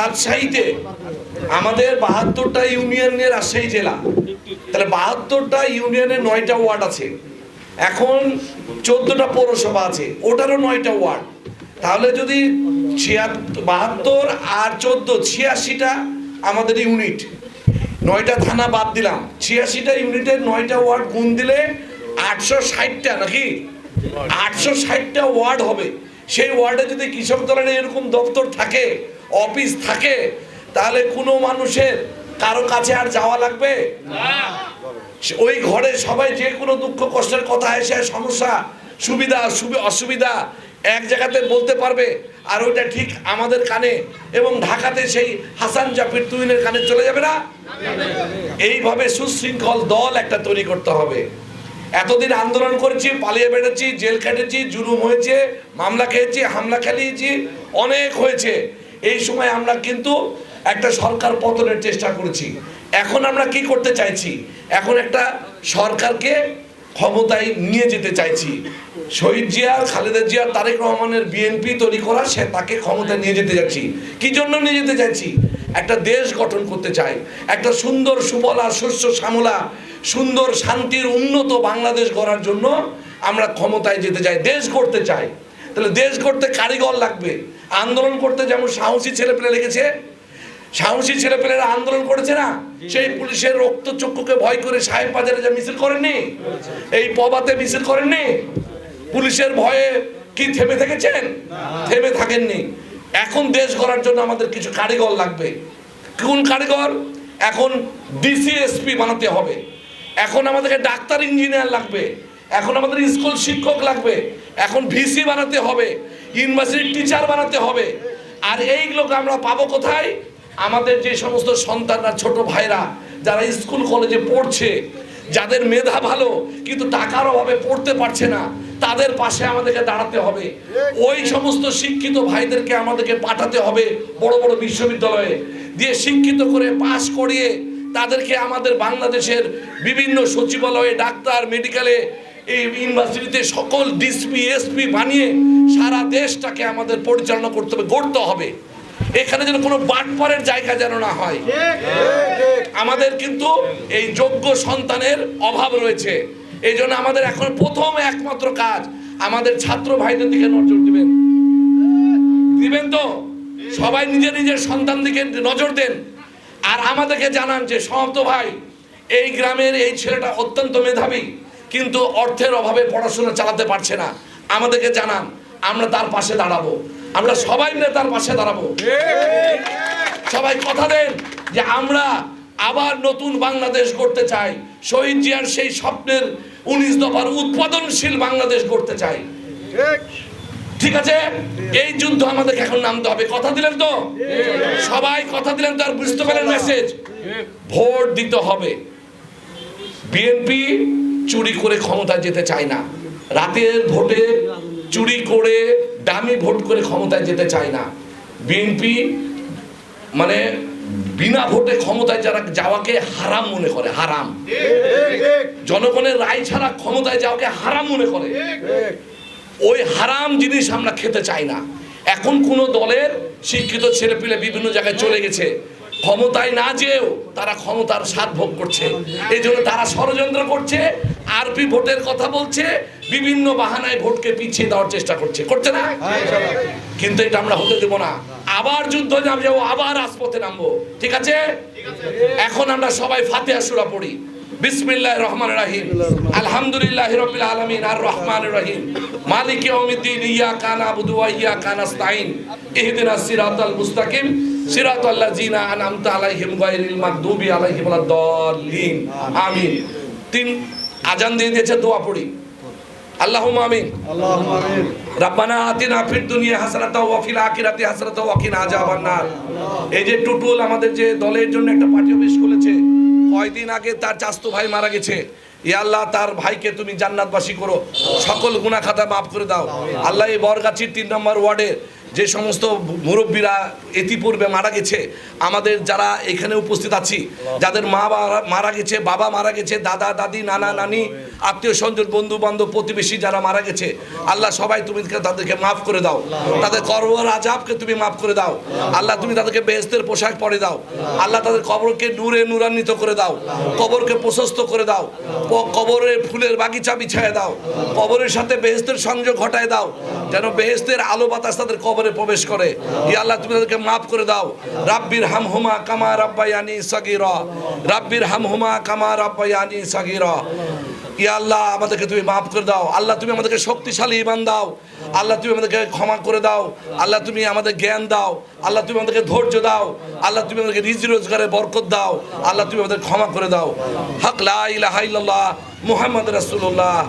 রাজশাহীতে আমাদের বাহাত্তরটা ইউনিয়ন নিয়ে রাজশাহী জেলা। তাহলে বাহাত্তরটা ইউনিয়নের নয়টা ওয়ার্ড আছে। এখন চোদ্দটা পৌরসভা আছে, ওটারও নয়টা ওয়ার্ড। তাহলে যদি বাহাত্তর আর চোদ্দ, ছিয়াশিটা আমাদের ইউনিট। নয়টা থানা বাদ দিলাম, ছিয়াশিটা ইউনিটের নয়টা ওয়ার্ড গুণ দিলে আটশো ষাটটা নাকি? আটশো ষাটটা ওয়ার্ড হবে। সেই ওয়ার্ডে যদি কৃষক দলের এরকম দপ্তর থাকে অফিস থাকে তাহলে কোনো মানুষের কারও কাছে আর যাওয়া লাগবে? ওই ঘরে সবাই যে কোনো দুঃখ কষ্টের কথা এসে সমস্যা সুবিধা সুবি- অসুবিধা এক জায়গাতে বলতে পারবে আর ওইটা ঠিক আমাদের কানে এবং ঢাকাতে সেই হাসান জাফির তুহিনের কানে চলে যাবে না? এইভাবে সুশৃঙ্খল দল একটা তৈরি করতে হবে। এতদিন আন্দোলন করেছি পালিয়ে বেড়েছি জেল কেটেছি জুলুম হয়েছে মামলা খেয়েছি হামলা খেলিয়েছি অনেক হয়েছে। এই সময় আমরা কিন্তু একটা সরকার পতনের চেষ্টা করেছি। এখন আমরা কি করতে চাইছি? এখন একটা সরকারকে ক্ষমতায় নিয়ে যেতে চাইছি। শহীদ জিয়া, খালেদা জিয়া, তারেক রহমানের বিএনপি তৈরি করা, সে তাকে ক্ষমতায় নিয়ে যেতে যাচ্ছি কি জন্য নিয়ে যেতে চাইছি? একটা দেশ গঠন করতে চাই। একটা সুন্দর সুফলা শস্য শ্যামলা, সুন্দর শান্তির উন্নত বাংলাদেশ গড়ার জন্য আমরা ক্ষমতায় যেতে চাই, দেশ করতে চাই। তাহলে দেশ করতে কারিগর লাগবে। আন্দোলন করতে যেমন সাহসী ছেলে পেলে লেগেছে সাহসী ছেলেপেলেরা আন্দোলন করেছে না? সেই পুলিশের রক্ত চক্ষুকে ভয় করে সাহেব বাজারে যে মিছিল করেননি? এই পবাতে মিছিল করেননি? পুলিশের ভয়ে কি থেমে থেকেছেন? থেমে থাকেননি। এখন দেশ গড়ার জন্য আমাদের কিছু কারিগর লাগবে। কোন কারিগর? এখন ডিসিএসপি বানাতে হবে। এখন আমাদেরকে ডাক্তার ইঞ্জিনিয়ার লাগবে। এখন আমাদের স্কুল শিক্ষক লাগবে। এখন ভিসি বানাতে হবে, ইউনিভার্সিটির টিচার বানাতে হবে। আর এইগুলোকে আমরা পাবো কোথায়? আমাদের যে সমস্ত সন্তানরা, ছোট ভাইরা, যারা স্কুল, কলেজে পড়ছে, যাদের মেধা ভালো, কিন্তু টাকার অভাবে পড়তে পারছে না, তাদের পাশে আমাদেরকে দাঁড়াতে হবে। ওই সমস্ত শিক্ষিত ভাইদেরকে আমাদেরকে পাঠাতে হবে বড় বড় বিশ্ববিদ্যালয়ে, দিয়ে শিক্ষিত করে পাশ করিয়ে তাদেরকে আমাদের বাংলাদেশের বিভিন্ন সচিবালয়ে, ডাক্তার, মেডিকেলে এই ইউনিভার্সিটিতে সকল ডিসপি, এসপি বানিয়ে সারা দেশটাকে আমাদের পরিচালনা করতে হবে, গড়তে হবে। এখানে যেন কোনো বাটপারের জায়গা যেন না হয়। আমাদের কিন্তু এই যোগ্য সন্তানের অভাব রয়েছে। এই জন্য আমাদের এখন প্রথম একমাত্র কাজ, আমাদের ছাত্র ভাইদের দিকে নজর দিবেন। দিবেন তো? সবাই নিজের নিজের সন্তান দিকে নজর দেন। আর আমাদেরকে জানান যে, সমাপ্ত ভাই, এই গ্রামের এই ছেলেটা অত্যন্ত মেধাবী। কিন্তু অর্থের অভাবে পড়াশোনা চালাতে পারছে না। আমাদেরকে জানান, আমরা তার পাশে দাঁড়াবো। আমরা সবাই মিলে তার পাশে দাঁড়াবো। সবাই কথা দেন যে আমরা আবার নতুন বাংলাদেশ করতে চাই। শহীদ জিয়ার সেই স্বপ্নের উনিশ দফার উৎপাদনশীল বাংলাদেশ করতে চাই। ঠিক আছে? এই যুদ্ধ আমাদেরকে এখন নামতে হবে। কথা দিলেন তো? সবাই কথা দিলেন তো আর বুঝতে পারেন মেসেজ ভোট দিতে হবে। বিএনপি চুরি করে ক্ষমতায় যেতে চায় না। রাতের ভোটে চুরি করে দামি ভোট করে ক্ষমতায় যেতে চায় না। বিএনপি মানে বিনা ভোটে ক্ষমতায় যারা যাওয়াকে হারাম মনে করে, হারাম। জনগণের রায় ছাড়া ক্ষমতায় যাওয়াকে হারাম মনে করে। ওই হারাম জিনিস আমরা খেতে চাই না। এখন কোন দলের শিক্ষিত ছেলেপিলে বিভিন্ন জায়গায় চলে গেছে। ক্ষমতায় না যেও তারা ক্ষমতার স্বাদ ভোগ করছে। এই জন্য তারা ষড়যন্ত্র করছে। আরপি ভোটের কথা বলছে বিভিন্ন বাহানায় ভোটকে পিছিয়ে দেওয়ার চেষ্টা করছে। করছে না? কিন্তু এটা আমরা হতে দেব না। আবার যুদ্ধ যাব আবার রাজপথে নামবো। ঠিক আছে? এখন আমরা সবাই ফাতেহা সুরা পড়ি। বিসমিল্লাহ রহমান রাহিম। আলহামদুলিল্লাহ রবিল আলমিন আর রহমান রহিম। মালিক ইয়াউমিদ্দিন ইয়াকা নাবুদু ওয়া ইয়াকা নাস্তাইন ইহদিনাস সিরাতাল মুস্তাকিম। সিরাতাল লাযিনা আনআমতা আলাইহিম গায়রিল মাগদুবি আলাইহিম ওয়ালাদ-দাল্লিন। আমিন। তিন আজান দিয়ে দিয়েছে দোয়া পড়ি। আল্লাহুম্মা আমিন। রাব্বানা আতিনা ফিদ দুনিয়া হাসানাতাও ওয়া ফিল আখিরাতি হাসানাতাও ওয়া কিনা আযাবান নার। এই যে টুটুল আমাদের যে দলের জন্য একটা পার্টি অফিস খুলেছে কয়দিন আগে তার চাস্তো ভাই মারা গেছে। ইয়া আল্লাহ তার ভাইকে তুমি জান্নাতবাসী করো। সকল গুনাহ খাতা মাফ করে দাও। আল্লাহ এই বরগাছির তিন নম্বর ওয়ার্ডে যে সমস্ত মুরব্বীরা ইতিপূর্বে মারা গেছে, আমাদের যারা এখানে উপস্থিত আছি, যাদের মা মারা গেছে, বাবা মারা গেছে, দাদা, দাদি, নানা, নানি, আত্মীয় স্বজন, বন্ধু বান্ধব, প্রতিবেশী যারা মারা গেছে, আল্লাহ সবাই তুমি তাদেরকে মাফ করে দাও। তাদের করবর আজাবকে তুমি মাফ করে দাও। আল্লাহ তুমি তাদেরকে বেহেস্তের পোশাক পরে দাও। আল্লাহ তাদের কবরকে নূরে নূরান্বিত করে দাও। কবরকে প্রশস্ত করে দাও। কবরের ফুলের বাগিচা বিছায় দাও। কবরের সাথে বেহেস্তের সংযোগ ঘটায় দাও। যেন বেহেস্তের আলো বাতাস তাদের কবরে প্রবেশ করে। ই আল্লাহ, তুমি তাদেরকে মাফ করে দাও। রাব্বির হাম হুমা কামা রাব্বায়ানি সাগির। রাব্বির হাম হুমা কামা রাব্বায়ানি সাগির। ইয়া আল্লাহ, আমাদেরকে তুমি মাফ করে দাও। আল্লাহ, তুমি আমাদেরকে শক্তিশালী ইমান দাও। আল্লাহ, তুমি আমাদেরকে ক্ষমা করে দাও। আল্লাহ, তুমি আমাদের জ্ঞান দাও। আল্লাহ, তুমি আমাদেরকে ধৈর্য দাও। আল্লাহ, তুমি আমাদেরকে রিজি রোজগারে বরকত দাও। আল্লাহ, তুমি আমাদের ক্ষমা করে দাও। হক লা ইলাহা ইল্লাল্লাহ, মুহাম্মদ রাসূলুল্লাহ।